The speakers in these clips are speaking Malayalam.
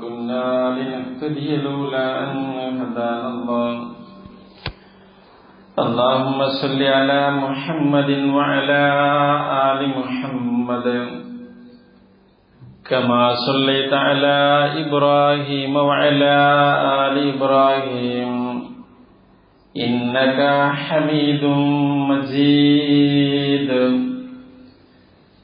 كنا لنهتدي لولا أن هدانا الله. اللهم صل على محمد وعلى آل محمد. كما صليت على إبراهيم وعلى آل إبراهيم. إنك حميد مجيد.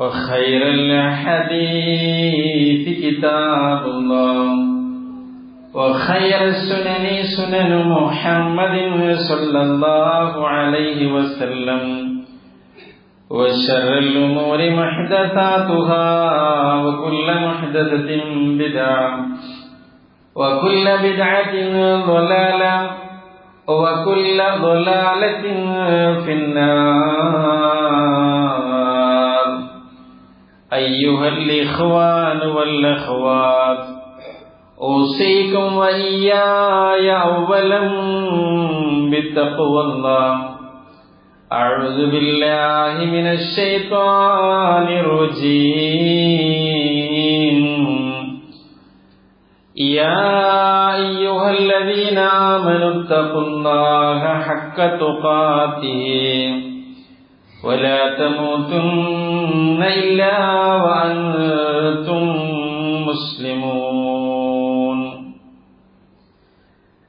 وخير الحديث كتاب الله. وخير السنن سنن محمد صلى الله عليه وسلم. وشر الأمور محدثاتها وكل محدثة بدعة. وكل بدعة ضلالة. وكل ضلالة في النار. أيها الإخوان والأخوات أوصيكم وإياي أولا بتقوى الله. أعوذ بالله من الشيطان الرجيم. يا أيها الذين آمنوا اتقوا الله حق تقاته. ولا تموتن إلا وأنتم مسلمون.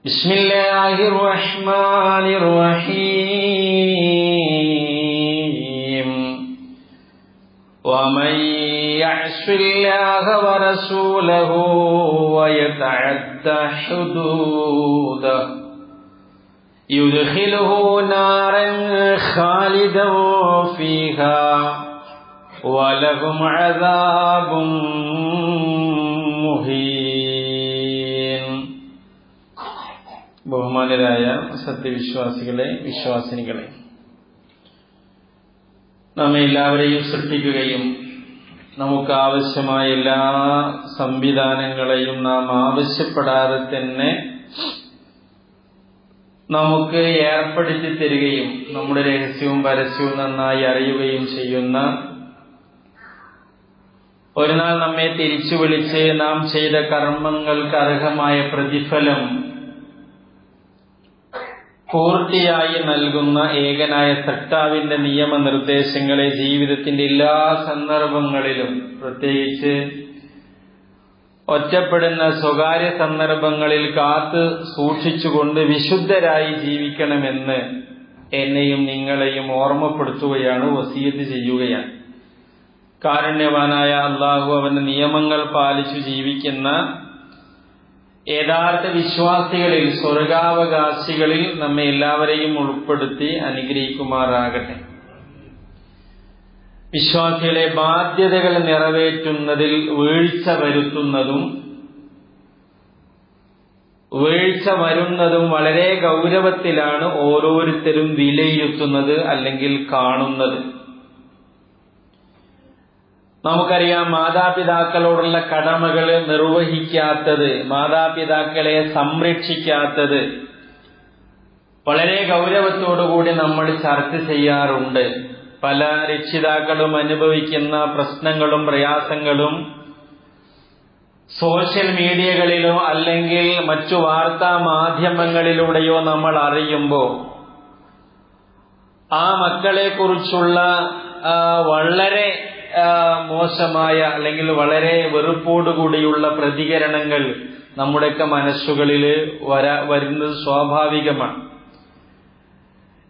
بسم الله الرحمن الرحيم. ومن يعص الله ورسوله ويتعد حدوده يدخله نارا خالدا فيها ولهم عذاب മുഹീൻ ബഹുമാനരായ സത്യവിശ്വാസികളെ വിശ്വാസിനികളെ നമ്മെ എല്ലാവരെയും സൃഷ്ടിക്കുകയും നമുക്ക് ആവശ്യമായ എല്ലാ സംവിധാനങ്ങളെയും നാം ആവശ്യപ്പെടാതെ തന്നെ നമുക്ക് ഏർപ്പെടുത്തി തരികയും നമ്മുടെ രഹസ്യവും പരസ്യവും നന്നായി അറിയുകയും ചെയ്യുന്ന ഒരു നാൾ നമ്മെ തിരിച്ചു വിളിച്ച് നാം ചെയ്ത കർമ്മങ്ങൾക്ക് അർഹമായ പ്രതിഫലം പൂർത്തിയായി നൽകുന്ന ഏകനായ സട്ടാവിന്റെ നിയമനിർദ്ദേശങ്ങളെ ജീവിതത്തിന്റെ എല്ലാ സന്ദർഭങ്ങളിലും പ്രത്യേകിച്ച് ഒറ്റപ്പെടുന്ന സ്വകാര്യ സന്ദർഭങ്ങളിൽ കാത്ത് സൂക്ഷിച്ചുകൊണ്ട് വിശുദ്ധരായി ജീവിക്കണമെന്ന് എന്നെയും നിങ്ങളെയും ഓർമ്മപ്പെടുത്തുകയാണ് വസീയത്ത് ചെയ്യുകയാണ്. കാരുണ്യവാനായ അള്ളാഹു അവന്റെ നിയമങ്ങൾ പാലിച്ചു ജീവിക്കുന്ന യഥാർത്ഥ വിശ്വാസികളിൽ സ്വർഗാവകാശികളിൽ നമ്മെ എല്ലാവരെയും ഉൾപ്പെടുത്തി അനുഗ്രഹിക്കുമാറാകട്ടെ. വിശ്വാസികളെ ബാധ്യതകൾ നിറവേറ്റുന്നതിൽ വീഴ്ച വരുത്തുന്നതും വീഴ്ച വരുന്നതും വളരെ ഗൗരവത്തിലാണ് ഓരോരുത്തരും വിലയിരുത്തുന്നത് അല്ലെങ്കിൽ കാണുന്നത്. നമുക്കറിയാം മാതാപിതാക്കളോടുള്ള കടമകൾ നിർവഹിക്കാത്തത് മാതാപിതാക്കളെ സംരക്ഷിക്കാത്തത് വളരെ ഗൗരവത്തോടുകൂടി നമ്മൾ ചർച്ച ചെയ്യാറുണ്ട്. പല രക്ഷിതാക്കളും അനുഭവിക്കുന്ന പ്രശ്നങ്ങളും പ്രയാസങ്ങളും സോഷ്യൽ മീഡിയകളിലോ അല്ലെങ്കിൽ മറ്റു വാർത്താ മാധ്യമങ്ങളിലൂടെയോ നമ്മൾ അറിയുമ്പോൾ ആ മക്കളെ കുറിച്ചുള്ള വളരെ മോശമായ അല്ലെങ്കിൽ വളരെ വെറുപ്പോടുകൂടിയുള്ള പ്രതികരണങ്ങൾ നമ്മുടെയൊക്കെ മനസ്സുകളിൽ വരാ വരുന്നത് സ്വാഭാവികമാണ്.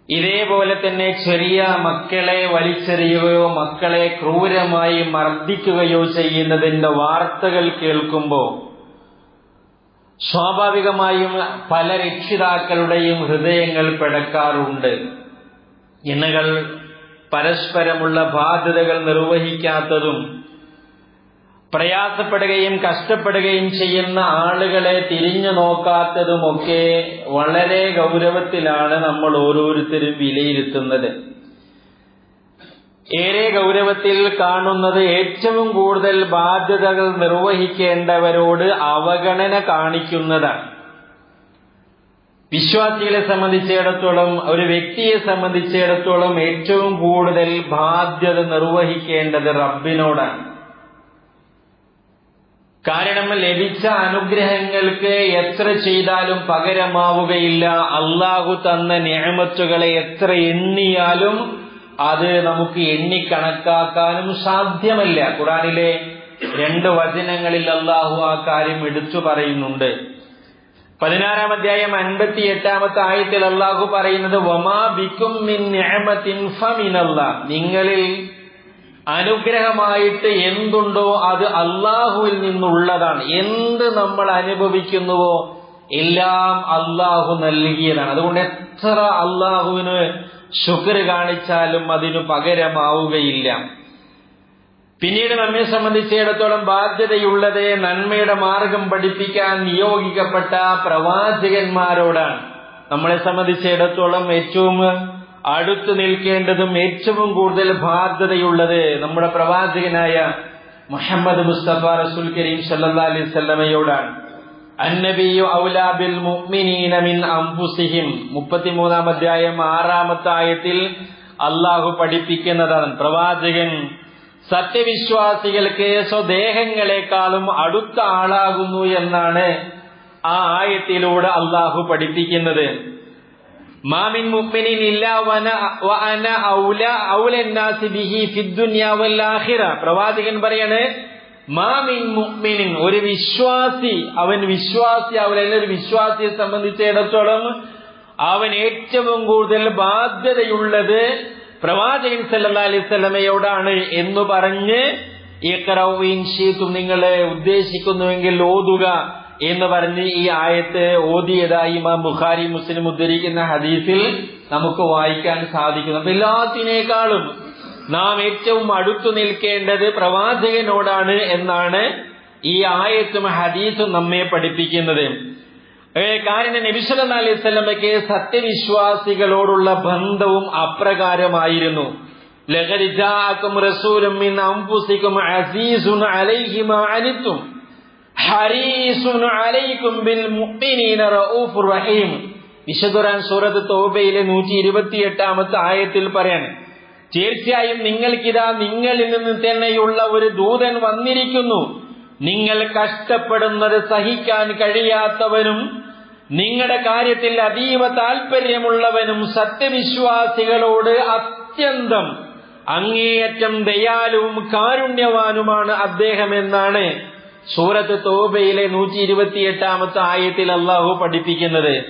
ഇതേപോലെ തന്നെ ചെറിയ മക്കളെ വലിച്ചെറിയുകയോ മക്കളെ ക്രൂരമായി മർദ്ദിക്കുകയോ ചെയ്യുന്നതിന്റെ വാർത്തകൾ കേൾക്കുമ്പോൾ സ്വാഭാവികമായും പല രക്ഷിതാക്കളുടെയും ഹൃദയങ്ങൾ പിടക്കാറുണ്ട്. ഇണകൾ പരസ്പരമുള്ള ബാധ്യതകൾ നിർവഹിക്കാത്തതും പ്രയാസപ്പെടുകയും കഷ്ടപ്പെടുകയും ചെയ്യുന്ന ആളുകളെ തിരിഞ്ഞു നോക്കാത്തതുമൊക്കെ വളരെ ഗൗരവത്തിലാണ് നമ്മൾ ഓരോരുത്തരും വിലയിരുത്തുന്നത്. ഏറെ ഗൗരവത്തിൽ കാണുന്നത് ഏറ്റവും കൂടുതൽ ബാധ്യതകൾ നിർവഹിക്കേണ്ടവരോട് അവഗണന കാണിക്കുന്നതാണ്. വിശ്വാസികളെ സംബന്ധിച്ചിടത്തോളം ഒരു വ്യക്തിയെ സംബന്ധിച്ചിടത്തോളം ഏറ്റവും കൂടുതൽ ബാധ്യത നിർവഹിക്കേണ്ടത് റബ്ബിനോടാണ്. കാരണം ലഭിച്ച അനുഗ്രഹങ്ങൾക്ക് എത്ര ചെയ്താലും പകരമാവുകയില്ല. അള്ളാഹു തന്ന ഞാമത്തുകളെ എത്ര എണ്ണിയാലും അത് നമുക്ക് എണ്ണിക്കണക്കാക്കാനും സാധ്യമല്ല. ഖുറാനിലെ രണ്ട് വചനങ്ങളിൽ അള്ളാഹു ആ കാര്യം എടുത്തു പറയുന്നുണ്ട്. പതിനാറാം അധ്യായം അൻപത്തി എട്ടാമത്തെ ആയത്തിൽ അള്ളാഹു പറയുന്നത് വമാ ബിക്കും നിങ്ങളിൽ അനുഗ്രഹമായിട്ട് എന്തുണ്ടോ അത് അള്ളാഹുവിൽ നിന്നുള്ളതാണ്. എന്ത് നമ്മൾ അനുഭവിക്കുന്നുവോ എല്ലാം അള്ളാഹു നൽകിയതാണ്. അതുകൊണ്ട് എത്ര അള്ളാഹുവിന് ശുക്ർ കാണിച്ചാലും അതിന് പകരമാവുകയില്ല. പിന്നീട് നമ്മെ സംബന്ധിച്ചിടത്തോളം ബാധ്യതയുള്ളത് നന്മയുടെ മാർഗം പഠിപ്പിക്കാൻ നിയോഗിക്കപ്പെട്ട പ്രവാചകന്മാരോടാണ്. നമ്മളെ സംബന്ധിച്ചിടത്തോളം ഏറ്റവും അടുത്തു നിൽക്കേണ്ടതും ഏറ്റവും കൂടുതൽ ബാധ്യതയുള്ളത് നമ്മുടെ പ്രവാചകനായ മുഹമ്മദ് മുസ്തഫ റസൂൽ കരീം സല്ലാ അലൈഹി സ്വല്ലമയോടാണ് ഔലാബിൽ മുഅ്മിനീന മിൻ അൻഫുസിഹിം. 33 അധ്യായം ആറാമത്തെ ആയത്തിൽ അള്ളാഹു പഠിപ്പിക്കുന്നതാണ്. പ്രവാചകൻ സത്യവിശ്വാസികൾക്ക് സ്വദേഹങ്ങളെക്കാളും അടുത്ത ആളാകുന്നു എന്നാണ് ആ ആയത്തിലൂടെ അള്ളാഹു പഠിപ്പിക്കുന്നത്. മാമിൻ മുഅ്മിനിൻ ഇല്ലാ ഔല ഔലന്നാസി ബിഹി വൽ ആഖിറ. പ്രവാചകൻ പറയാണ് മാമിൻ മുക്മിനിൻ ഒരു വിശ്വാസി അവൻ വിശ്വാസി അവൻ ഒരു വിശ്വാസിയെ സംബന്ധിച്ചിടത്തോളം അവൻ ഏറ്റവും കൂടുതൽ ബാധ്യതയുള്ളത് പ്രവാചകൻ സല്ലാ അലൈഹി വസല്ലമയോടാണ് എന്ന് പറഞ്ഞ് ഈ ഇഖറൗഇൻഷീത്തും നിങ്ങളെ ഉദ്ദേശിക്കുന്നുവെങ്കിൽ ഓതുക. എന്ന് പറഞ്ഞ് ഈ ആയത്ത് ഓതിയതായി ഇമാം ബുഖാരി മുസ്ലിം ഉദ്ധരിക്കുന്ന ഹദീസിൽ നമുക്ക് വായിക്കാൻ സാധിക്കുന്നു അപ്പൊ എല്ലാത്തിനേക്കാളും നാം ഏറ്റവും അടുത്തു നിൽക്കേണ്ടത് പ്രവാചകനോടാണ് എന്നാണ് ഈ ആയത്തും ഹദീസും നമ്മെ പഠിപ്പിക്കുന്നത്. കാരണം നബിസ്വല്ലാ അലൈഹി സ്വലമയ്ക്ക് സത്യവിശ്വാസികളോടുള്ള ബന്ധവും അപ്രകാരമായിരുന്നു. ലഹരിജാക്കും റസൂലും മിൻ അംഫുസിക്കും അസീസുൻ അലൈഹി മാ അനിത്തും. വിശുദ്ധുറാൻ സൂറത്ത് തോബയിലെ നൂറ്റി ഇരുപത്തിയെട്ടാമത്തെ ആയത്തിൽ പറയാണ് തീർച്ചയായും നിങ്ങൾക്കിതാ നിങ്ങളിൽ നിന്ന് തന്നെയുള്ള ഒരു ദൂതൻ വന്നിരിക്കുന്നു. നിങ്ങൾ കഷ്ടപ്പെടുന്നത് സഹിക്കാൻ കഴിയാത്തവനും നിങ്ങളുടെ കാര്യത്തിൽ അതീവ താൽപര്യമുള്ളവനും സത്യവിശ്വാസികളോട് അത്യന്തം അങ്ങേയറ്റം ദയാലുവും കാരുണ്യവാനുമാണ് അദ്ദേഹം എന്നാണ് സൂറത്ത് തോബയിലെ നൂറ്റി ഇരുപത്തിയെട്ടാമത്തെ ആയത്തിൽ അള്ളാഹു പഠിപ്പിക്കുന്നത്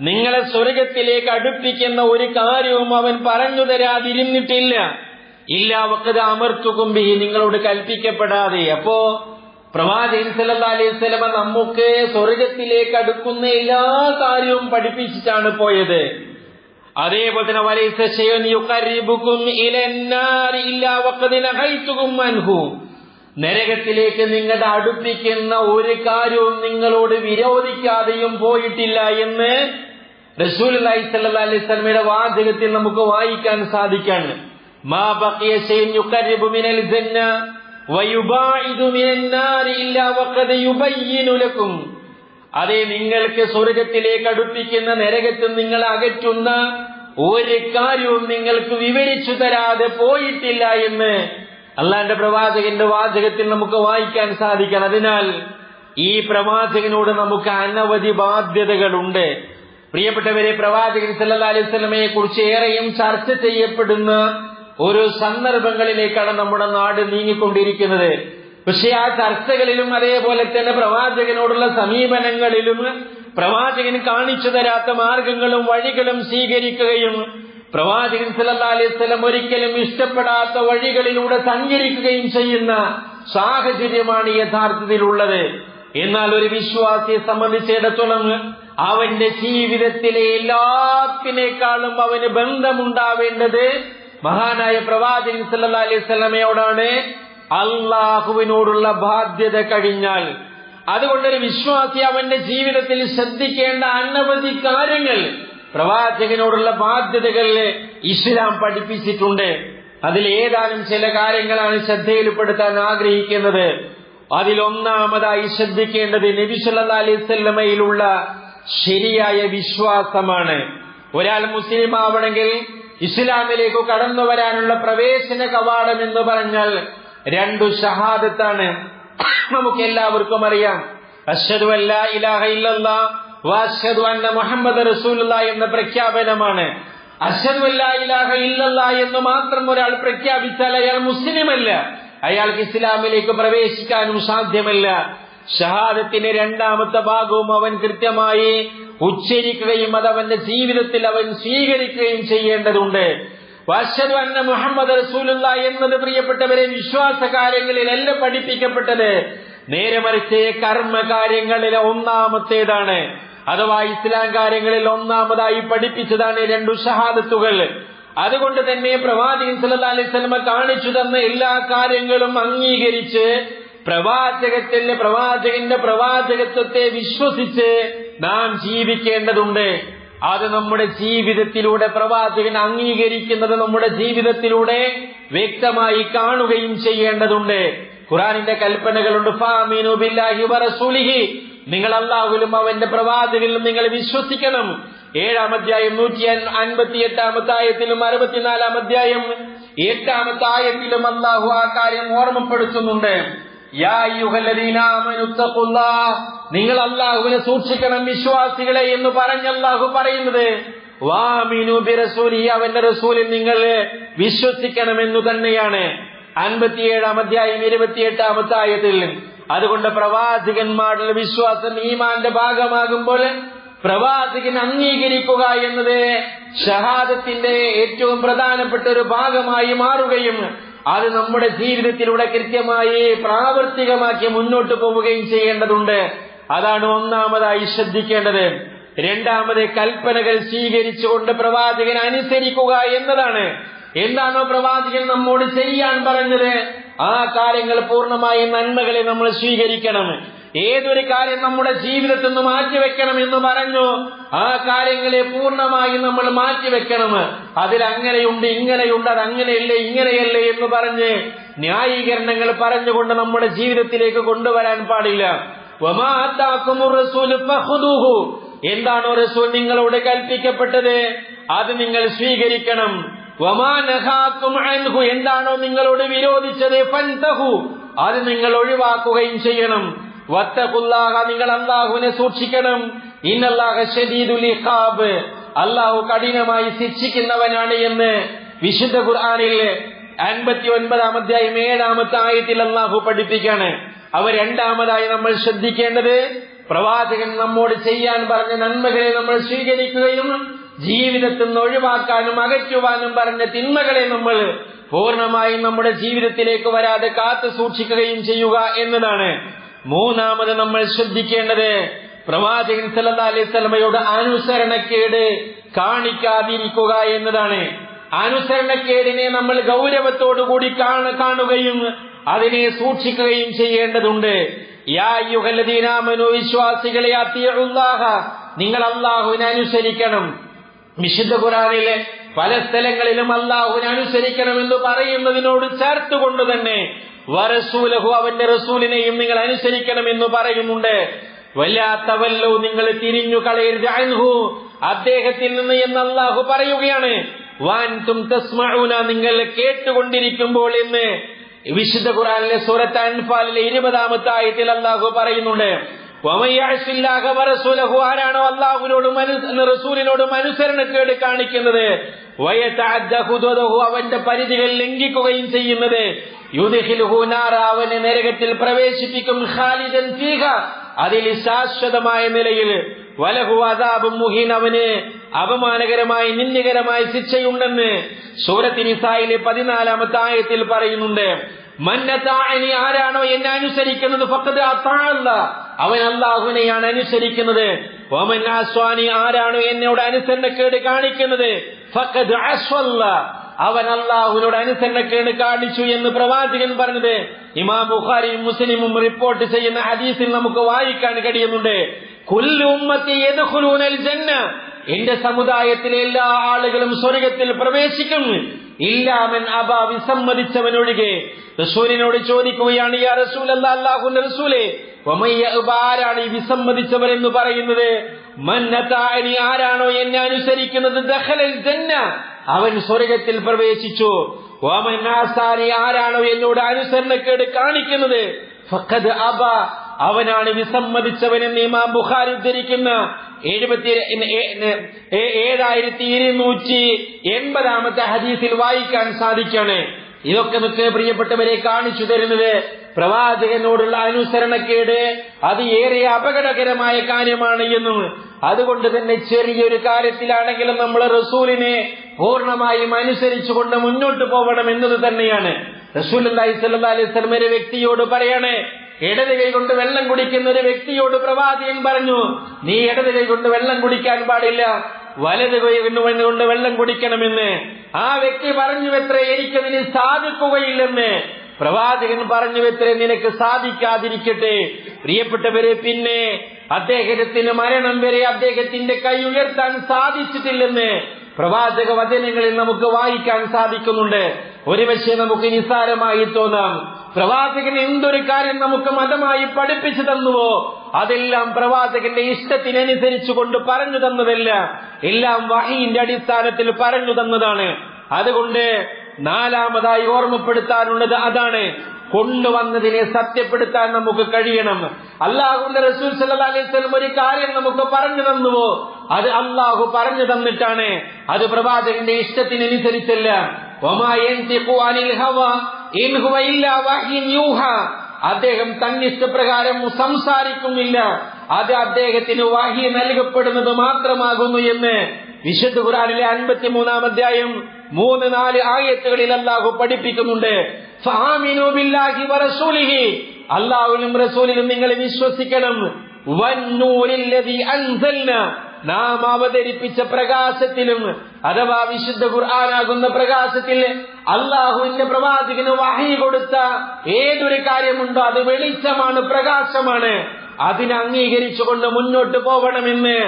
നിങ്ങളെ സ്വർഗത്തിലേക്ക് അടുപ്പിക്കുന്ന ഒരു കാര്യവും അവൻ പറഞ്ഞു തരാതിരുന്നിട്ടില്ല. ഇല്ല വക്കത് അമർത്തുകുംബി നിങ്ങളോട് കൽപ്പിക്കപ്പെടാതെ. അപ്പോ പ്രവാചകൻ സല്ലല്ലാഹു അലൈഹി നമുക്ക് സ്വർഗത്തിലേക്ക് അടുക്കുന്ന എല്ലാ കാര്യവും പഠിപ്പിച്ചിട്ടാണ് പോയത്. അതേപോലെ തന്നെ നരകത്തിലേക്ക് നിങ്ങളുടെ അടുപ്പിക്കുന്ന ഒരു കാര്യവും നിങ്ങളോട് വിരോധിക്കാതെയും പോയിട്ടില്ല എന്ന് റസൂൽ സല്ലല്ലാഹു അലൈഹി വസല്ലമയുടെ വാചകത്തിൽ നമുക്ക് വായിക്കാൻ സാധിക്കാണ്. മാ ബഖിയ ശൈഉൻ യുഖർരിബു മിനൽ ജന്ന വയുബാഇദു മിനൻ നാരി ഇല്ലാ വഖദ യുബയ്യിനു ലക്കും അതെ നിങ്ങൾക്ക് സ്വർഗത്തിലേക്ക് അടുപ്പിക്കുന്ന നരകത്തിൽ നിങ്ങൾ അകറ്റുന്ന ഒരു കാര്യവും നിങ്ങൾക്ക് വിവരിച്ചു തരാതെ പോയിട്ടില്ല എന്ന് അള്ളാന്റെ പ്രവാചകന്റെ വാചകത്തിൽ നമുക്ക് വായിക്കാൻ സാധിക്കണം. അതിനാൽ ഈ പ്രവാചകനോട് നമുക്ക് അനവധി ബാധ്യതകളുണ്ട്. പ്രിയപ്പെട്ടവരെ പ്രവാചകൻ സല്ലാ സ്വലമയെ കുറിച്ച് ഏറെയും ചർച്ച ചെയ്യപ്പെടുന്ന ഒരു സന്ദർഭങ്ങളിലേക്കാണ് നമ്മുടെ നാട് നീങ്ങിക്കൊണ്ടിരിക്കുന്നത്. പക്ഷെ ആ ചർച്ചകളിലും അതേപോലെ തന്നെ പ്രവാചകനോടുള്ള സമീപനങ്ങളിലും പ്രവാചകൻ കാണിച്ചു തരാത്ത മാർഗങ്ങളും വഴികളും സ്വീകരിക്കുകയും പ്രവാചകൻ സല്ലല്ലാഹു അലൈഹി ഒരിക്കലും ഇഷ്ടപ്പെടാത്ത വഴികളിലൂടെ സഞ്ചരിക്കുകയും ചെയ്യുന്ന സാഹചര്യമാണ് യഥാർത്ഥത്തിലുള്ളത്. എന്നാൽ ഒരു വിശ്വാസിയെ സംബന്ധിച്ചിടത്തോളം അവന്റെ ജീവിതത്തിലെ എല്ലാത്തിനേക്കാളും അവന് ബന്ധമുണ്ടാവേണ്ടത് മഹാനായ പ്രവാചകൻ സല്ലാ അലൈഹി സ്വലമയോടാണ് അള്ളാഹുവിനോടുള്ള ബാധ്യത കഴിഞ്ഞാൽ അതുകൊണ്ടൊരു വിശ്വാസി അവന്റെ ജീവിതത്തിൽ ശ്രദ്ധിക്കേണ്ട അനവധി കാര്യങ്ങൾ പ്രവാചകനോടുള്ള ബാധ്യതകൾ ഇസ്ലാം പഠിപ്പിച്ചിട്ടുണ്ട്. അതിൽ ഏതാനും ചില കാര്യങ്ങളാണ് ശ്രദ്ധയിൽപ്പെടുത്താൻ ആഗ്രഹിക്കുന്നത്. അതിലൊന്നാമതായി ശ്രദ്ധിക്കേണ്ടത് നബി സല്ലാ അലൈവല്ലമയിലുള്ള ശരിയായ വിശ്വാസമാണ്. ഒരാൾ മുസ്ലിം ആവണമെങ്കിൽ ഇസ്ലാമിലേക്ക് കടന്നു വരാനുള്ള പ്രവേശന കവാടം എന്ന് പറഞ്ഞാൽ രണ്ടു ഷഹാദത്താണ്. നമുക്ക് എല്ലാവർക്കും അറിയാം അഷദു മുഹമ്മദ് റസൂലുള്ള എന്ന പ്രഖ്യാപനമാണ്. എന്ന് മാത്രം ഒരാൾ പ്രഖ്യാപിച്ചാൽ അയാൾ മുസ്ലിമല്ല. അയാൾക്ക് ഇസ്ലാമിലേക്ക് പ്രവേശിക്കാനും സാധ്യമല്ല. ഷഹാദത്തിന്റെ രണ്ടാമത്തെ ഭാഗവും അവൻ കൃത്യമായി ഉച്ചരിക്കുകയും അത് അവന്റെ ജീവിതത്തിൽ അവൻ സ്വീകരിക്കുകയും ചെയ്യേണ്ടതുണ്ട്. മുഹമ്മദ് റസൂലുള്ള എന്നത് പ്രിയപ്പെട്ടവരെ വിശ്വാസ കാര്യങ്ങളിലല്ല പഠിപ്പിക്കപ്പെട്ടത്. നേരെ മറിച്ച് കർമ്മകാര്യങ്ങളിലെ ഒന്നാമത്തേതാണ്. അഥവാ ഇസ്ലാം കാര്യങ്ങളിൽ ഒന്നാമതായി പഠിപ്പിച്ചതാണ് രണ്ടു ഷഹാദത്തുകൾ. അതുകൊണ്ട് തന്നെ പ്രവാചകൻ സല്ലല്ലാഹു അലൈഹി വസല്ലമ കാണിച്ചു തന്ന എല്ലാ കാര്യങ്ങളും അംഗീകരിച്ച് പ്രവാചകത്തിന്റെ പ്രവാചകന്റെ പ്രവാചകത്വത്തെ വിശ്വസിച്ച് നാം ജീവിക്കേണ്ടതുണ്ട്. അത് നമ്മുടെ ജീവിതത്തിലൂടെ പ്രവാചകൻ അംഗീകരിക്കുന്നത് നമ്മുടെ ജീവിതത്തിലൂടെ വ്യക്തമായി കാണുകയും ചെയ്യേണ്ടതുണ്ട്. ഖുറാനിന്റെ കൽപ്പനകളുണ്ട് ബില്ലാഹി വറസൂലിഹി. നിങ്ങൾ അള്ളാഹുലും അവന്റെ പ്രവാചകനിലും നിങ്ങൾ വിശ്വസിക്കണം. ഏഴാം അധ്യായം നൂറ്റി അൻപത്തി എട്ടാമത്തെ ആയത്തിലും അറുപത്തിനാലാം അധ്യായം എട്ടാമത്തെ ആയത്തിലും അള്ളാഹു ആ കാര്യം ഓർമ്മപ്പെടുത്തുന്നുണ്ട്. നിങ്ങൾ അള്ളാഹുവിനെ സൂക്ഷിക്കണം വിശ്വാസികളെ എന്ന് പറഞ്ഞ അള്ളാഹു പറയുന്നത്. അവന്റെ റസൂലിൽ നിങ്ങൾ വിശ്വസിക്കണം വിശ്വസിക്കണമെന്നു തന്നെയാണ്. അൻപത്തിയേഴാം അധ്യായം ഇരുപത്തിയെട്ടാമത്തെ ആയത്തിൽ അതുകൊണ്ട് പ്രവാചകന്മാരുടെ വിശ്വാസം ഈമാന്റെ ഭാഗമാകുമ്പോൾ പ്രവാചകൻ അംഗീകരിക്കുക എന്നത് ഷഹാദത്തിന്റെ ഏറ്റവും പ്രധാനപ്പെട്ട ഒരു ഭാഗമായി മാറുകയും അത് നമ്മുടെ ജീവിതത്തിലൂടെ കൃത്യമായി പ്രാവർത്തികമാക്കി മുന്നോട്ട് പോവുകയും ചെയ്യേണ്ടതുണ്ട്. അതാണ് ഒന്നാമതായി ശ്രദ്ധിക്കേണ്ടത്. രണ്ടാമത് കൽപ്പനകൾ സ്വീകരിച്ചുകൊണ്ട് പ്രവാചകൻ അനുസരിക്കുക എന്നതാണ്. എന്താണോ പ്രവാചകൻ നമ്മോട് ചെയ്യാൻ പറഞ്ഞത്? ആ കാര്യങ്ങൾ പൂർണമായും നന്മകളെ നമ്മൾ സ്വീകരിക്കണം. ഏതൊരു കാര്യം നമ്മുടെ ജീവിതത്തിൽ നിന്ന് മാറ്റിവെക്കണം എന്ന് പറഞ്ഞു ആ കാര്യങ്ങളെ പൂർണമായി നമ്മൾ മാറ്റിവെക്കണം. അതിൽ അങ്ങനെയുണ്ട് ഇങ്ങനെയുണ്ട് അത് അങ്ങനെയല്ലേ ഇങ്ങനെയല്ലേ എന്ന് പറഞ്ഞ് ന്യായീകരണങ്ങൾ പറഞ്ഞുകൊണ്ട് നമ്മുടെ ജീവിതത്തിലേക്ക് കൊണ്ടുവരാൻ പാടില്ല. എന്താണോ റസൂൽ നിങ്ങളോട് കൽപ്പിക്കപ്പെട്ടത്? അത് നിങ്ങൾ സ്വീകരിക്കണം. എന്താണോ നിങ്ങളോട് വിരോധിച്ചത്? അത് നിങ്ങൾ ഒഴിവാക്കുകയും ചെയ്യണം. വത്തഖുല്ലാഹ നിങ്ങൾ അള്ളാഹുവിനെ സൂക്ഷിക്കണം. ഇന്നല്ലാഹ ഷദീദുൽ അള്ളാഹു കഠിനമായി ശിക്ഷിക്കുന്നവനാണ് എന്ന് വിശുദ്ധ ഖുർആനിൽ അൻപത്തി ഒൻപതാം അധ്യായം ഏഴാമത്തെ ആയത്തിൽ അള്ളാഹു പഠിപ്പിക്കാണ്. അവ രണ്ടാമതായി നമ്മൾ ശ്രദ്ധിക്കേണ്ടത് പ്രവാചകൻ നമ്മോട് ചെയ്യാൻ പറഞ്ഞ നന്മകളെ നമ്മൾ സ്വീകരിക്കുകയും ജീവിതത്തിൽ നിന്ന് ഒഴിവാക്കാനും അകറ്റുവാനും പറഞ്ഞ തിന്മകളെ നമ്മൾ പൂർണമായും നമ്മുടെ ജീവിതത്തിലേക്ക് വരാതെ കാത്തു സൂക്ഷിക്കുകയും ചെയ്യുക എന്നതാണ്. മൂന്നാമത് നമ്മൾ ശ്രദ്ധിക്കേണ്ടത് പ്രവാചകൻ സല്ലാ അലൈഹി സ്വലമയുടെ അനുസരണക്കേട് കാണിക്കാതിരിക്കുക എന്നതാണ്. അനുസരണക്കേടിനെ നമ്മൾ ഗൗരവത്തോടുകൂടി കൂടി കാണുകയും അതിനെ സൂക്ഷിക്കുകയും ചെയ്യേണ്ടതുണ്ട്. വിശ്വാസികളെ അത്തിയുള്ള നിങ്ങൾ അള്ളാഹുവിനെ അനുസരിക്കണം. വിശുദ്ധ ഖുറാനിലെ പല സ്ഥലങ്ങളിലും അള്ളാഹുവിനെ അനുസരിക്കണമെന്ന് പറയുന്നതിനോട് ചേർത്തുകൊണ്ട് തന്നെ വരസൂലഹു അവന്റെ റസൂലിനെയും നിങ്ങൾ അനുസരിക്കണമെന്ന് പറയുന്നുണ്ട്. വല്ലാത്തവല്ലോ നിങ്ങൾ തിരിഞ്ഞു കളയരുത് അൻഹു. അദ്ദേഹത്തിൽ നിന്ന് എന്ന് അള്ളാഹു പറയുകയാണ് വാൻതും തസ്മഊന നിങ്ങൾ കേട്ടുകൊണ്ടിരിക്കുമ്പോൾ എന്ന് വിശുദ്ധ ഖുറാനിലെ സൂറത്ത് അൻഫാലിലെ ഇരുപതാമത്തെ ആയത്തിൽ അള്ളാഹു പറയുന്നുണ്ട് ആരാണോ അള്ളാഹുവിനോടും റസൂലിനോടും അനുസരണക്കേട് കാണിക്കുന്നത്. അവന്റെ പരിധികൾ ലംഘിക്കുകയും ചെയ്യുന്നത്. അവനെ നരകത്തിൽ പ്രവേശിപ്പിക്കും. ഖാലിദൻ ഫീഹ അതിൽ ശാശ്വതമായ നിലയിൽ. വലഹു അതാബും മുഹീൻ അവന് അപമാനകരമായി നിന്ദികരമായ ശിക്ഷയുണ്ടെന്ന് സൂറത്ത് നിസായിലെ പതിനാലാമത്തെ ആയത്തിൽ പറയുന്നുണ്ട്. ആരാണോ എന്നെ അനുസരിക്കുന്നത്? ഫക്കത് അവൻ അള്ളാഹുവിനെയാണ് അനുസരിക്കുന്നത്. ഓമൻ ആസ്വാനി ആരാണോ എന്നോട് അനുസരണക്കേട് കാണിക്കുന്നത്? ഫക്കത് അസ്വല്ല. അവൻ അള്ളാഹുവിനോട് അനുസരണക്കേട് കാണിച്ചു എന്ന് പ്രവാചകൻ പറഞ്ഞത്. ഇമാം ബുഖാരിയും മുസ്ലിമും റിപ്പോർട്ട് ചെയ്യുന്ന ഹദീസിൽ നമുക്ക് വായിക്കാൻ കഴിയുന്നുണ്ട്. എന്റെ സമുദായത്തിലെ എല്ലാ ആളുകളും സ്വർഗത്തിൽ പ്രവേശിക്കും ഇല്ലാമൻ അബ വിസമ്മതിച്ചവനൊഴികെ. റസൂലിനോട് ചോദിക്കുകയാണ് യാ റസൂൽ അള്ളാഹുന്റെ റസൂലെ ആരാണ് ഈ വിസമ്മതിച്ചവൻ എന്ന് പറയുന്നത് മന്നത്താനി ആരാണോ എന്നെ അനുസരിക്കുന്നത്? ദഹലൽ ജന്ന. അവൻ സ്വർഗത്തിൽ പ്രവേശിച്ചു. ഓമന്നാസാരി ആരാണോ എന്നോട് അനുസരണക്കേട് കാണിക്കുന്നത്? ഫഖദ് അബ അവനാണ് വിസമ്മതിച്ചവനെന്ന് ഇമാം ബുഖാരി ഉദ്ധരിക്കുന്ന എഴുപത്തി ഏഴായിരത്തി ഇരുന്നൂറ്റി എൺപതാമത്തെ ഹദീസിൽ വായിക്കാൻ സാധിക്കാണ് ഇതൊക്കെ നമുക്ക് പ്രിയപ്പെട്ടവരെ കാണിച്ചു തരുന്നത് പ്രവാചകനോടുള്ള അനുസരണക്കേട് അത് ഏറെ അപകടകരമായ കാര്യമാണ് എന്നും. അതുകൊണ്ട് തന്നെ ചെറിയൊരു കാര്യത്തിലാണെങ്കിലും നമ്മൾ റസൂലിനെ പൂർണമായും അനുസരിച്ചുകൊണ്ട് മുന്നോട്ട് പോകണം എന്നത് തന്നെയാണ്. റസൂൽ അലൈഹി അലൈഹി സ്വലം ഒരു വ്യക്തിയോട് പറയണേ ഇടത് കൊണ്ട് വെള്ളം കുടിക്കുന്ന ഒരു വ്യക്തിയോട് പ്രവാചകൻ പറഞ്ഞു നീ ഇടത് കൊണ്ട് വെള്ളം കുടിക്കാൻ പാടില്ല. വലത് കൊണ്ട് വെള്ളം കുടിക്കണമെന്ന്. ആ വ്യക്തി പറഞ്ഞു എത്ര എനിക്കതിന് സാധിക്കുകയില്ലെന്ന്. പ്രവാചകൻ പറഞ്ഞു എത്ര നിനക്ക് സാധിക്കാതിരിക്കട്ടെ. പ്രിയപ്പെട്ടവരെ പിന്നെ അദ്ദേഹത്തിന് മരണം വരെ അദ്ദേഹത്തിന്റെ കൈ ഉയർത്താൻ സാധിച്ചിട്ടില്ലെന്ന് പ്രവാചക വചനങ്ങളിൽ നമുക്ക് വായിക്കാൻ സാധിക്കുന്നുണ്ട്. ഒരുപക്ഷെ നമുക്ക് നിസ്സാരമായി തോന്നാം. പ്രവാചകൻ എന്തൊരു കാര്യം നമുക്ക് മതമായി പഠിപ്പിച്ചു തന്നുവോ? അതെല്ലാം പ്രവാചകന്റെ ഇഷ്ടത്തിനനുസരിച്ചു കൊണ്ട് പറഞ്ഞു തന്നതല്ല. എല്ലാം വഹീന്റെ അടിസ്ഥാനത്തിൽ പറഞ്ഞു തന്നതാണ്. അതുകൊണ്ട് നാലാമതായി ഓർമ്മപ്പെടുത്താനുള്ളത് അതാണ്. കൊണ്ടുവന്നതിനെ സത്യപ്പെടുത്താൻ നമുക്ക് കഴിയണം. അള്ളാഹുന്റെ റസൂൽ സല്ലാ ഒരു കാര്യം നമുക്ക് പറഞ്ഞു തന്നുവോ? അത് അള്ളാഹു പറഞ്ഞു തന്നിട്ടാണ്. അത് പ്രവാചകന്റെ ഇഷ്ടത്തിനനുസരിച്ചല്ല. അദ്ദേഹം തന്നിഷ്ടപ്രകാരം സംസാരിക്കുന്നില്ല. അത് അദ്ദേഹത്തിന് വാഹി നൽകപ്പെടുന്നത് മാത്രമാകുന്നു എന്ന് വിശുദ്ധ ഖുറാനിലെ അൻപത്തി മൂന്നാം അധ്യായം മൂന്ന് നാല് ആയത്തുകളിൽ അല്ലാഹു പഠിപ്പിക്കുന്നുണ്ട്. അള്ളാഹുവിനും റസൂലിനും നിങ്ങൾ വിശ്വസിക്കണം. നാം അവതരിപ്പിച്ച പ്രകാശത്തിലും അഥവാ വിശുദ്ധ ഖുർആാനാകുന്ന പ്രകാശത്തിൽ അള്ളാഹുവിന്റെ പ്രവാചകന് വാഹി കൊടുത്ത ഏതൊരു കാര്യമുണ്ടോ അത് വെളിച്ചമാണ് പ്രകാശമാണ്. അതിനെ അംഗീകരിച്ചുകൊണ്ട് മുന്നോട്ട് പോകണമെന്ന്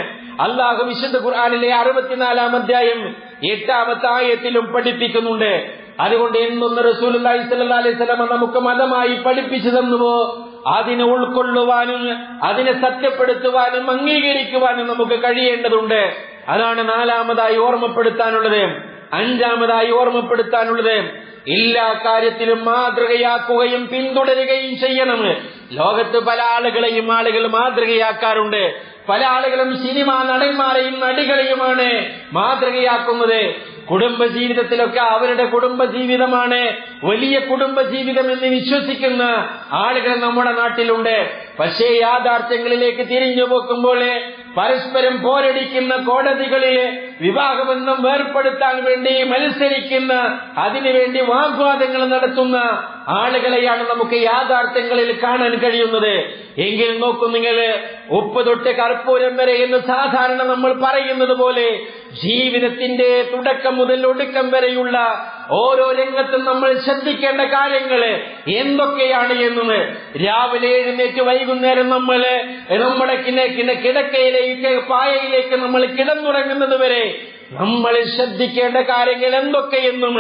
അള്ളാഹു വിശുദ്ധ ഖുർആാനിലെ അറുപത്തിനാലാം അധ്യായം എട്ടാമത്തെ ആയത്തിലും പഠിപ്പിക്കുന്നുണ്ട്. അതുകൊണ്ട് എന്തൊന്ന് റസൂൽ അലൈഹി സ്വലം നമുക്ക് മതമായി പഠിപ്പിച്ചു തന്നുവോ? അതിനെ ഉൾക്കൊള്ളുവാനും അതിനെ സത്യപ്പെടുത്തുവാനും അംഗീകരിക്കുവാനും നമുക്ക് കഴിയേണ്ടതുണ്ട്. അതാണ് നാലാമതായി ഓർമ്മപ്പെടുത്താനുള്ളത്. അഞ്ചാമതായി ഓർമ്മപ്പെടുത്താനുള്ളത്. എല്ലാ കാര്യത്തിലും മാതൃകയാക്കുകയും പിന്തുടരുകയും ചെയ്യണം. ലോകത്ത് പല ആളുകളെയും ആളുകൾ മാതൃകയാക്കാറുണ്ട്. പല ആളുകളും സിനിമാ നടന്മാരെയും നടികളെയുമാണ് മാതൃകയാക്കുന്നത്. കുടുംബ ജീവിതത്തിലൊക്കെ അവരുടെ കുടുംബജീവിതമാണ്. വലിയ കുടുംബജീവിതം എന്ന് വിശ്വസിക്കുന്ന ആളുകൾ നമ്മുടെ നാട്ടിലുണ്ട്. പക്ഷേ യാഥാർത്ഥ്യങ്ങളിലേക്ക് തിരിഞ്ഞു പോക്കുമ്പോൾ പരസ്പരം പോരടിക്കുന്ന കോടതികളിലെ വിവാഹബന്ധം വേർപ്പെടുത്താൻ വേണ്ടി മത്സരിക്കുന്ന അതിനുവേണ്ടി വാഗ്വാദങ്ങൾ നടത്തുന്ന ആളുകളെയാണ് നമുക്ക് യാഥാർത്ഥ്യങ്ങളിൽ കാണാൻ കഴിയുന്നത്. എങ്കിൽ നോക്കൂ നിങ്ങൾ ഉപ്പ് തൊട്ട് കർപ്പൂരം വരെ എന്ന് സാധാരണ നമ്മൾ പറയുന്നത് പോലെ ജീവിതത്തിന്റെ തുടക്കം മുതൽ ഒടുക്കം വരെയുള്ള ഓരോ രംഗത്തും നമ്മൾ ശ്രദ്ധിക്കേണ്ട കാര്യങ്ങൾ എന്തൊക്കെയാണ് എന്ന് രാവിലെ എഴുന്നേറ്റ് വൈകുന്നേരം നമ്മൾ നമ്മുടെ കിടക്കയിലേക്ക് പായയിലേക്ക് നമ്മൾ കിടന്നുറങ്ങുന്നത് വരെ നമ്മൾ ശ്രദ്ധിക്കേണ്ട കാര്യങ്ങൾ എന്തൊക്കെയെന്നും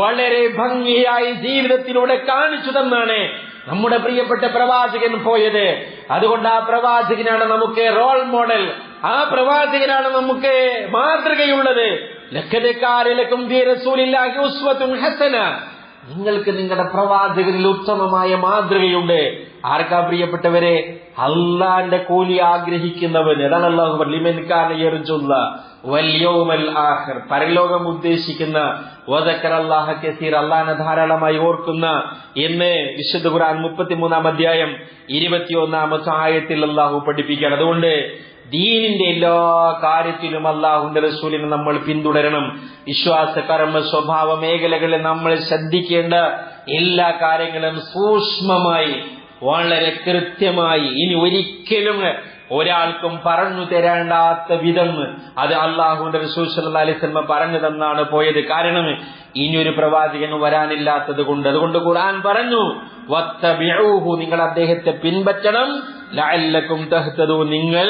വളരെ ഭംഗിയായി ജീവിതത്തിലൂടെ കാണിച്ചു തന്നാണ് നമ്മുടെ പ്രിയപ്പെട്ട പ്രവാചകൻ പോയത്. അതുകൊണ്ട് ആ പ്രവാചകനാണ് നമുക്ക് റോൾ മോഡൽ ആ പ്രവാചകനാണ് നമുക്ക് മാതൃകയുള്ളത്. നിങ്ങൾക്ക് നിങ്ങളുടെ പ്രവാചകനിൽ ഉത്തമമായ മാതൃകയുണ്ട്. ആർക്കാ പ്രിയപ്പെട്ടവരെ? അള്ളാന്റെ കൂലി ആഗ്രഹിക്കുന്നവൻ. അതാണ് അള്ളാഹു ആഖർ പരലോകം ഉദ്ദേശിക്കുന്ന വദക്കറല്ലാഹ കസീർ അള്ളാഹനെ ധാരാളമായി ഓർക്കുന്ന എന്ന് വിശുദ്ധ ഖുർആൻ മുപ്പത്തിമൂന്നാം അധ്യായം ഇരുപത്തിയൊന്നാമത്തെ ആയത്തിൽ അള്ളാഹു പഠിപ്പിക്കുകയാണ്. അതുകൊണ്ട് ദീനിന്റെ എല്ലാ കാര്യത്തിലും അള്ളാഹുന്റെ റസൂലിനെ നമ്മൾ പിന്തുടരണം. വിശ്വാസ കർമ്മ സ്വഭാവ മേഖലകളിൽ നമ്മൾ ശ്രദ്ധിക്കേണ്ട എല്ലാ കാര്യങ്ങളും സൂക്ഷ്മമായി വളരെ കൃത്യമായി ഇനി ഒരിക്കലും ഒരാൾക്കും പറഞ്ഞു തരേണ്ടാത്ത വിധം അത് അള്ളാഹുന്റെ അലൈഹി വസല്ലം പറഞ്ഞു തന്നാണ് പോയത്. കാരണം ഇനിയൊരു പ്രവാചകൻ വരാനില്ലാത്തത് കൊണ്ട്. അതുകൊണ്ട് ഖുർആൻ പറഞ്ഞു നിങ്ങൾ അദ്ദേഹത്തെ പിൻപറ്റണം. ലഅല്ലക്കും തഹ്തദൂ നിങ്ങൾ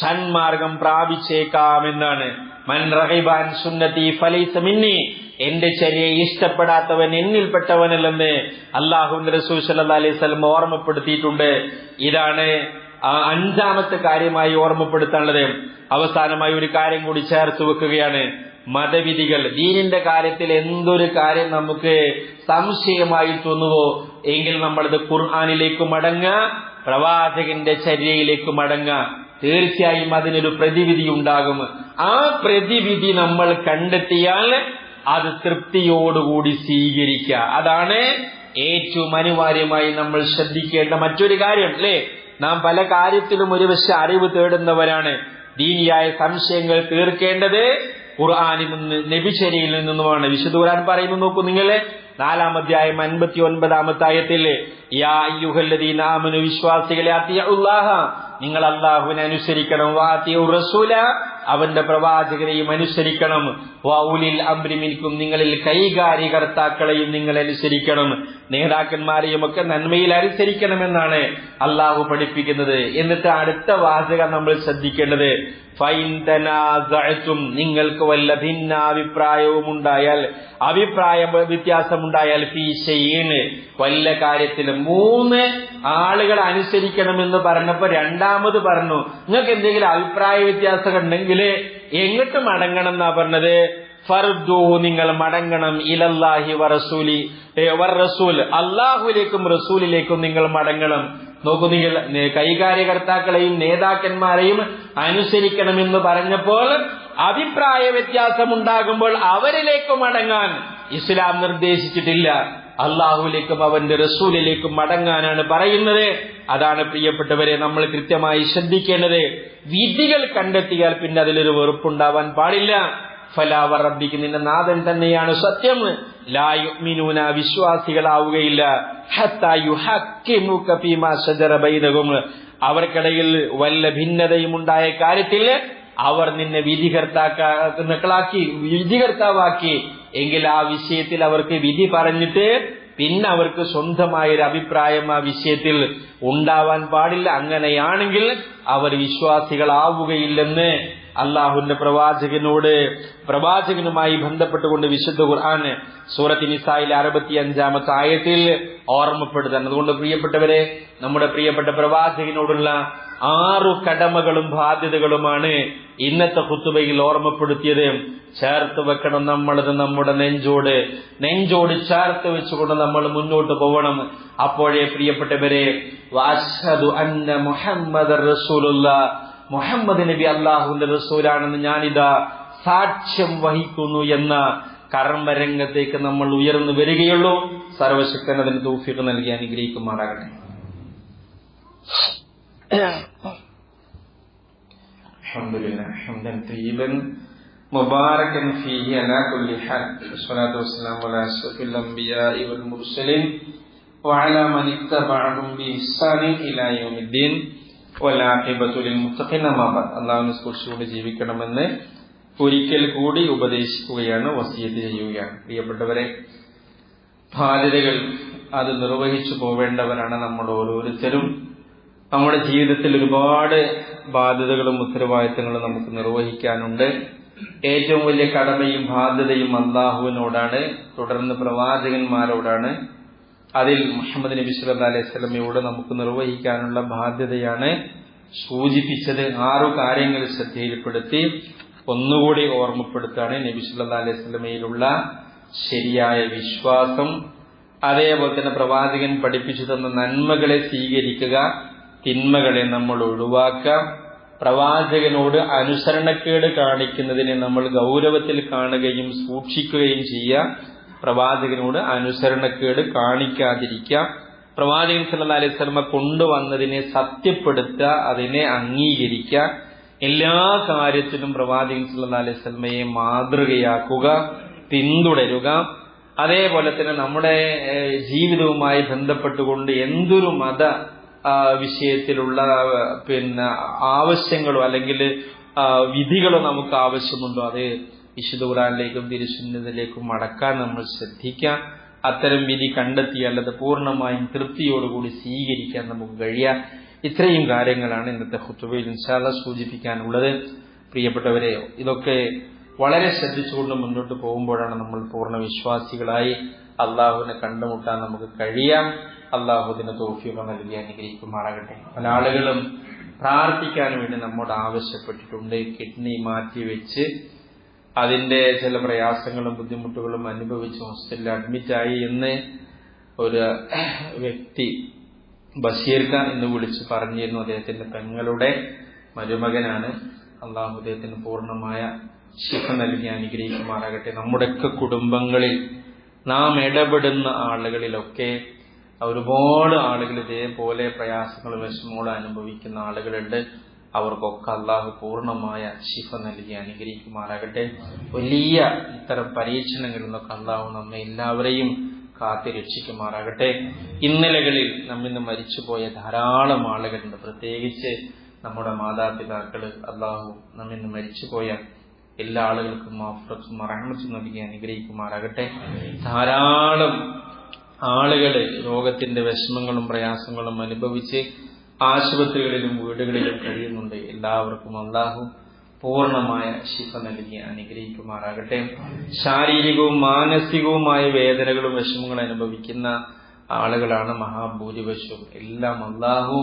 സന്മാർഗം പ്രാപിച്ചേക്കാമെന്നാണ്. മൻ റഹിബാൻ സുന്നത്തി ഫലൈസ മിന്നി എന്റെ ചര്യയെ ഇഷ്ടപ്പെടാത്തവൻ എന്നിൽപ്പെട്ടവനല്ലെന്ന് അള്ളാഹു റസൂൽ അലൈഹി വസല്ലം ഓർമ്മപ്പെടുത്തിയിട്ടുണ്ട്. ഇതാണ് അഞ്ചാമത്തെ കാര്യമായി ഓർമ്മപ്പെടുത്താനുള്ളത് അവസാനമായി ഒരു കാര്യം കൂടി ചേർത്ത് വെക്കുകയാണ്. മതവിധികൾ. ദീനിന്റെ കാര്യത്തിൽ എന്തൊരു കാര്യം നമുക്ക് സംശയമായി തോന്നുവോ? എങ്കിൽ നമ്മളത് ഖുർആാനിലേക്ക് മടങ്ങ പ്രവാചകന്റെ ചര്യയിലേക്ക് മടങ്ങ തീർച്ചയായും അതിനൊരു പ്രതിവിധി ഉണ്ടാകും. ആ പ്രതിവിധി നമ്മൾ കണ്ടെത്തിയാൽ അത് തൃപ്തിയോടുകൂടി സ്വീകരിക്കുക. അതാണ് ഏറ്റവും അനിവാര്യമായി നമ്മൾ ശ്രദ്ധിക്കേണ്ട മറ്റൊരു കാര്യം അല്ലേ? നാം പല കാര്യത്തിലും ഒരുപക്ഷെ അറിവ് തേടുന്നവരാണ്. ദീനിയായ സംശയങ്ങൾ തീർക്കേണ്ടത് ഖുർആാനിൽ നിന്ന് നബിശരിയിൽ നിന്നുമാണ്. വിശുദ്ധ ഖുർആൻ പറയുന്നു നോക്കൂ നിങ്ങളെ. നാലാം അധ്യായം അൻപത്തി ഒൻപതാമത്തായത്തിൽ വിശ്വാസികളെ നിങ്ങൾ അള്ളാഹുവിനെ അനുസരിക്കണം. അവന്റെ പ്രവാചകരെയും അനുസരിക്കണം വൗലിൽ അംരിമിനിക്കും നിങ്ങളിൽ കൈകാര്യകർത്താക്കളെയും നിങ്ങൾ അനുസരിക്കണം. നേതാക്കന്മാരെയും ഒക്കെ നന്മയിൽ അനുസരിക്കണമെന്നാണ് അള്ളാഹു പഠിപ്പിക്കുന്നത്. എന്നിട്ട് അടുത്ത വാചകം നമ്മൾ ശ്രദ്ധിക്കേണ്ടത്. ഫൈൻ തനാസും നിങ്ങൾക്ക് വല്ല ഭിന്നാഭിപ്രായവും ഉണ്ടായാൽ അഭിപ്രായ വ്യത്യാസമുണ്ടായാൽ ഫീശയിന് വല്ല കാര്യത്തിലും മൂന്ന് ആളുകൾ അനുസരിക്കണമെന്ന് പറഞ്ഞപ്പോ രണ്ടാമത് പറഞ്ഞു. നിങ്ങൾക്ക് എന്തെങ്കിലും അഭിപ്രായ വ്യത്യാസം ഉണ്ടെങ്കിൽ എങ്ങോട്ട് മടങ്ങണം എന്നാ പറഞ്ഞത്? ഫർദു നിങ്ങൾ മടങ്ങണം. ഇലല്ലാഹി വറസൂലി. റസൂൽ അള്ളാഹുലേക്കും റസൂലിലേക്കും നിങ്ങൾ മടങ്ങണം. നോക്കൂ നിങ്ങൾ കൈകാര്യകർത്താക്കളെയും നേതാക്കന്മാരെയും അനുസരിക്കണമെന്ന് പറഞ്ഞപ്പോൾ അഭിപ്രായ വ്യത്യാസം ഉണ്ടാകുമ്പോൾ അവരിലേക്ക് മടങ്ങാൻ ഇസ്ലാം നിർദ്ദേശിച്ചിട്ടില്ല. അള്ളാഹുലേക്കും അവന്റെ റസൂലിലേക്കും മടങ്ങാനാണ് പറയുന്നത്. അതാണ് പ്രിയപ്പെട്ടവരെ നമ്മൾ കൃത്യമായി ശ്രദ്ധിക്കേണ്ടത്. വിധികൾ കണ്ടെത്തിയാൽ പിന്നെ അതിലൊരു വെറുപ്പുണ്ടാവാൻ പാടില്ല. ഫലാവർ റബ്ബിക്ക് നിന്റെ നാഥൻ തന്നെയാണ് സത്യം. ലായുമിനൂന വിശ്വാസികളാവുകയില്ല. അവർക്കിടയിൽ വല്ല ഭിന്നതയും ഉണ്ടായ കാര്യത്തിൽ അവർ നിന്നെ വിധികർത്താക്കളാക്കി വിധികർത്താവാക്കി. എങ്കിൽ ആ വിഷയത്തിൽ അവർക്ക് വിധി പറഞ്ഞിട്ട് പിന്നെ അവർക്ക് സ്വന്തമായ ഒരു അഭിപ്രായം ആ വിഷയത്തിൽ ഉണ്ടാവാൻ പാടില്ല. അങ്ങനെയാണെങ്കിൽ അവർ വിശ്വാസികളാവുകയില്ലെന്ന് അള്ളാഹുവിന്റെ പ്രവാചകനോട് പ്രവാചകനുമായി ബന്ധപ്പെട്ടുകൊണ്ട് വിശുദ്ധ ഖുർആൻ സൂറത്ത് നിസായിലെ അറുപത്തി അഞ്ചാമത്തെ ആയത്തിൽ ഓർമ്മപ്പെടുത്താൻ. അതുകൊണ്ട് പ്രിയപ്പെട്ടവരെ നമ്മുടെ പ്രിയപ്പെട്ട പ്രവാചകനോടുള്ള ആറു കടമകളും ബാധ്യതകളുമാണ് ഇന്നത്തെ കുത്തുബയിൽ ഓർമ്മപ്പെടുത്തിയത്. ചേർത്ത് വെക്കണം നമ്മളത് നമ്മുടെ നെഞ്ചോട്. നെഞ്ചോട് ചേർത്ത് വെച്ചുകൊണ്ട് നമ്മൾ മുന്നോട്ട് പോകണം അപ്പോഴേ പ്രിയപ്പെട്ടവരെ മുഹമ്മദ് റസൂലുള്ള. മുഹമ്മദ് നബി അള്ളാഹുവിന്റെ റസൂലാണെന്ന് ഞാനിതാ സാക്ഷ്യം വഹിക്കുന്നു എന്ന കർമ്മരംഗത്തേക്ക് നമ്മൾ ഉയർന്നു വരികയുള്ളൂ. സർവശക്തൻ അതിന് തൂഫിക്ക് നൽകി അനുഗ്രഹിക്കുമാറാകട്ടെ. الحمد لله حمدا طيبا مباركا فيه على كل حال والصلاة والسلام على أشرف الأنبياء والمرسلين وعلى من اتبعهم بإحسان إلى يوم الدين അള്ളാഹുവിനെ കുറിച്ചുകൊണ്ട് ജീവിക്കണമെന്ന് ഒരിക്കൽ കൂടി ഉപദേശിക്കുകയാണ് വസീയത്ത് ചെയ്യുകയാണ് പ്രിയപ്പെട്ടവരെ ബാധ്യതകൾ അത് നിർവഹിച്ചു പോവേണ്ടവരാണ് നമ്മൾ ഓരോരുത്തരും നമ്മുടെ ജീവിതത്തിൽ ഒരുപാട് ബാധ്യതകളും ഉത്തരവാദിത്തങ്ങളും നമുക്ക് നിർവഹിക്കാനുണ്ട്. ഏറ്റവും വലിയ കടമയും ബാധ്യതയും അള്ളാഹുവിനോടാണ് തുടർന്ന് പ്രവാചകന്മാരോടാണ്. അതിൽ മുഹമ്മദ് നബി സല്ലാ അലൈഹി സ്വലമയോട് നമുക്ക് നിർവഹിക്കാനുള്ള ബാധ്യതയാണ് സൂചിപ്പിച്ചത്. ആറു കാര്യങ്ങൾ ശ്രദ്ധയിൽപ്പെടുത്തി ഒന്നുകൂടി ഓർമ്മപ്പെടുത്താണ് നബി സല്ലാ അലൈഹി സ്വലമയിലുള്ള ശരിയായ വിശ്വാസം. അതേപോലെ തന്നെ പ്രവാചകൻ പഠിപ്പിച്ചു തന്ന നന്മകളെ സ്വീകരിക്കുക. തിന്മകളെ നമ്മൾ ഒഴിവാക്കാം. പ്രവാചകനോട് അനുസരണക്കേട് കാണിക്കുന്നതിനെ നമ്മൾ ഗൗരവത്തിൽ കാണുകയും സൂക്ഷിക്കുകയും ചെയ്യാം. പ്രവാചകനോട് അനുസരണക്കേട് കാണിക്കാതിരിക്കാം. പ്രവാചകൻ സല്ല അലൈഹി സ്വലമ കൊണ്ടുവന്നതിനെ സത്യപ്പെടുത്തുക അതിനെ അംഗീകരിക്കുക. എല്ലാ കാര്യത്തിലും പ്രവാചകൻ സല്ലാ അലൈഹി സ്വലമയെ മാതൃകയാക്കുക പിന്തുടരുക. അതേപോലെ തന്നെ നമ്മുടെ ജീവിതവുമായി ബന്ധപ്പെട്ടുകൊണ്ട് എന്തൊരു മത വിഷയത്തിലുള്ള പിന്നെ ആവശ്യങ്ങളോ അല്ലെങ്കിൽ വിധികളോ നമുക്ക് ആവശ്യമുണ്ടോ? അത് വിശുദ്ധ ഖുറാനിലേക്കും തിരുസുന്നതിലേക്കും മടക്കാൻ നമ്മൾ ശ്രദ്ധിക്കാം. അത്തരം വിധി കണ്ടെത്തിയാൽ അത് പൂർണമായും തൃപ്തിയോടുകൂടി സ്വീകരിക്കാൻ നമുക്ക് കഴിയാം. ഇത്രയും കാര്യങ്ങളാണ് ഇന്നത്തെ ഹുത്തുബയിൽ ഇൻഷാല്ല സൂചിപ്പിക്കാനുള്ളത്. പ്രിയപ്പെട്ടവരെ ഇതൊക്കെ വളരെ ശ്രദ്ധിച്ചുകൊണ്ട് മുന്നോട്ട് പോകുമ്പോഴാണ് നമ്മൾ പൂർണ വിശ്വാസികളായി അള്ളാഹുവിനെ കണ്ടുമുട്ടാൻ നമുക്ക് കഴിയാം. അള്ളാഹുദിനെ തോഫിയൊക്കെ നൽകി അനുഗ്രഹിക്കുമാറാകട്ടെ. പല ആളുകളും പ്രാർത്ഥിക്കാൻ വേണ്ടി നമ്മോട് ആവശ്യപ്പെട്ടിട്ടുണ്ട്. കിഡ്നി മാറ്റിവെച്ച് അതിന്റെ ചില പ്രയാസങ്ങളും ബുദ്ധിമുട്ടുകളും അനുഭവിച്ച് ഹോസ്പിറ്റലിൽ അഡ്മിറ്റായി എന്ന് ഒരു വ്യക്തി ബഷീർ ഖാൻ എന്ന് വിളിച്ച് പറഞ്ഞിരുന്നു. അദ്ദേഹത്തിന്റെ പെങ്ങളുടെ മരുമകനാണ്. അള്ളാഹു അദ്ദേഹത്തിന് പൂർണമായ ശിഫ നൽകി അനുഗ്രഹിക്കുമാറാകട്ടെ നമ്മുടെയൊക്കെ കുടുംബങ്ങളിൽ നാം ഇടപെടുന്ന ആളുകളിലൊക്കെ ഒരുപാട് ആളുകൾ ഇതേപോലെ പ്രയാസങ്ങളും വിഷമങ്ങളും അനുഭവിക്കുന്ന ആളുകളുണ്ട്. അവർക്കൊക്കെ അള്ളാഹു പൂർണമായ ശിഫ നൽകി അനുഗ്രഹിക്കുമാറാകട്ടെ വലിയ ഇത്തരം പരീക്ഷണങ്ങളിൽ നിന്നൊക്കെ അള്ളാഹു നമ്മെ എല്ലാവരെയും കാത്തി രക്ഷിക്കുമാറാകട്ടെ ഇന്നലകളിൽ നമ്മിന്ന് മരിച്ചുപോയ ധാരാളം ആളുകളുണ്ട്. പ്രത്യേകിച്ച് നമ്മുടെ മാതാപിതാക്കൾ അള്ളാഹു നമ്മിന്ന് മരിച്ചുപോയ എല്ലാ ആളുകൾക്കും മാഫ്രത്തും അറഹമസും നൽകി അനുഗ്രഹിക്കുമാറാകട്ടെ. ധാരാളം ആളുകൾ രോഗത്തിന്റെ വിഷമങ്ങളും പ്രയാസങ്ങളും അനുഭവിച്ച് ആശുപത്രികളിലും വീടുകളിലും കഴിയുന്നുണ്ട്. എല്ലാവർക്കും അള്ളാഹു പൂർണമായ ശിഫ നൽകി അനുഗ്രഹിക്കുമാറാകട്ടെ. ശാരീരികവും മാനസികവുമായ വേദനകളും വിഷമങ്ങളും അനുഭവിക്കുന്ന ആളുകളാണ് മഹാഭൂരിപക്ഷവും എല്ലാം അള്ളാഹു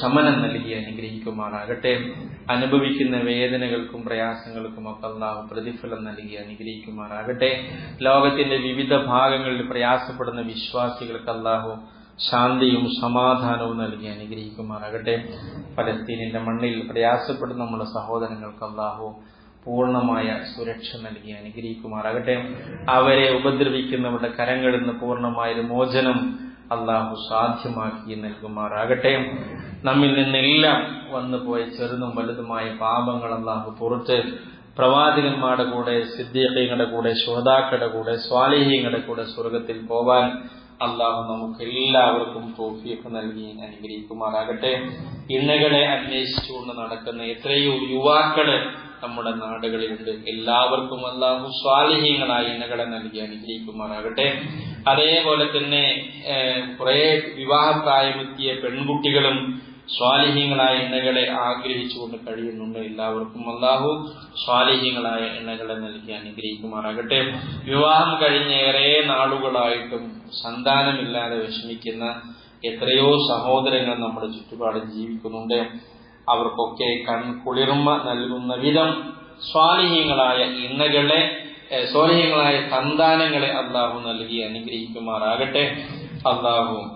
ശമനം നൽകി അനുഗ്രഹിക്കുമാറാകട്ടെ. അനുഭവിക്കുന്ന വേദനകൾക്കും പ്രയാസങ്ങൾക്കും ഒക്കെ അള്ളാഹു പ്രതിഫലം നൽകി അനുഗ്രഹിക്കുമാറാകട്ടെ. ലോകത്തിന്റെ വിവിധ ഭാഗങ്ങളിൽ പ്രയാസപ്പെടുന്ന വിശ്വാസികൾക്ക് അള്ളാഹു ശാന്തിയും സമാധാനവും നൽകി അനുഗ്രഹിക്കുമാറാകട്ടെ. പലസ്തീനിന്റെ മണ്ണിൽ പ്രയാസപ്പെടുന്ന നമ്മുടെ സഹോദരങ്ങൾക്ക് അള്ളാഹു പൂർണമായ സുരക്ഷ നൽകി അനുഗ്രഹിക്കുമാറാകട്ടെ. അവരെ ഉപദ്രവിക്കുന്നവരുടെ കരങ്ങളിൽ നിന്ന് പൂർണമായ മോചനം അള്ളാഹു സാധ്യമാക്കി നൽകുമാറാകട്ടെ. നമ്മിൽ നിന്നെല്ലാം വന്നുപോയ ചെറുതും വലുതുമായ പാപങ്ങൾ അള്ളാഹു പുറത്ത് പ്രവാചകന്മാരുടെ കൂടെ സിദ്ദീഖങ്ങളുടെ കൂടെ ശ്രോതാക്കളുടെ കൂടെ സ്വാലിഹ്യങ്ങളുടെ കൂടെ സ്വർഗത്തിൽ പോവാൻ അള്ളാഹു നമുക്ക് എല്ലാവർക്കും തോഫിയൊക്കെ നൽകി അനുഗ്രഹിക്കുമാറാകട്ടെ. ഇണകളെ അന്വേഷിച്ചുകൊണ്ട് നടക്കുന്ന എത്രയോ യുവാക്കൾ നമ്മുടെ നാടുകളിലുണ്ട്. എല്ലാവർക്കും അള്ളാഹു സ്വാലിഹീങ്ങളായി ഇണകളെ നൽകി അനുഗ്രഹിക്കുമാറാകട്ടെ. അതേപോലെ തന്നെ കുറെ വിവാഹപ്രായമെത്തിയ പെൺകുട്ടികളും സ്വാലിഹ്യങ്ങളായ എണ്ണകളെ ആഗ്രഹിച്ചുകൊണ്ട് കഴിയുന്നുണ്ട് എല്ലാവർക്കും? അള്ളാഹു സ്വാലിഹ്യങ്ങളായ എണ്ണകളെ നൽകി അനുഗ്രഹിക്കുമാറാകട്ടെ. വിവാഹം കഴിഞ്ഞ ഏറെ നാളുകളായിട്ടും സന്താനമില്ലാതെ വിഷമിക്കുന്ന എത്രയോ സഹോദരങ്ങൾ നമ്മുടെ ചുറ്റുപാടിൽ ജീവിക്കുന്നുണ്ട്. അവർക്കൊക്കെ കൺകുളിർമ നൽകുന്ന വിധം സ്വാലിഹ്യങ്ങളായ ഏഹ്, സ്വാലിഹ്യങ്ങളായ സന്താനങ്ങളെ അള്ളാഹു നൽകി അനുഗ്രഹിക്കുമാറാകട്ടെ. അള്ളാഹു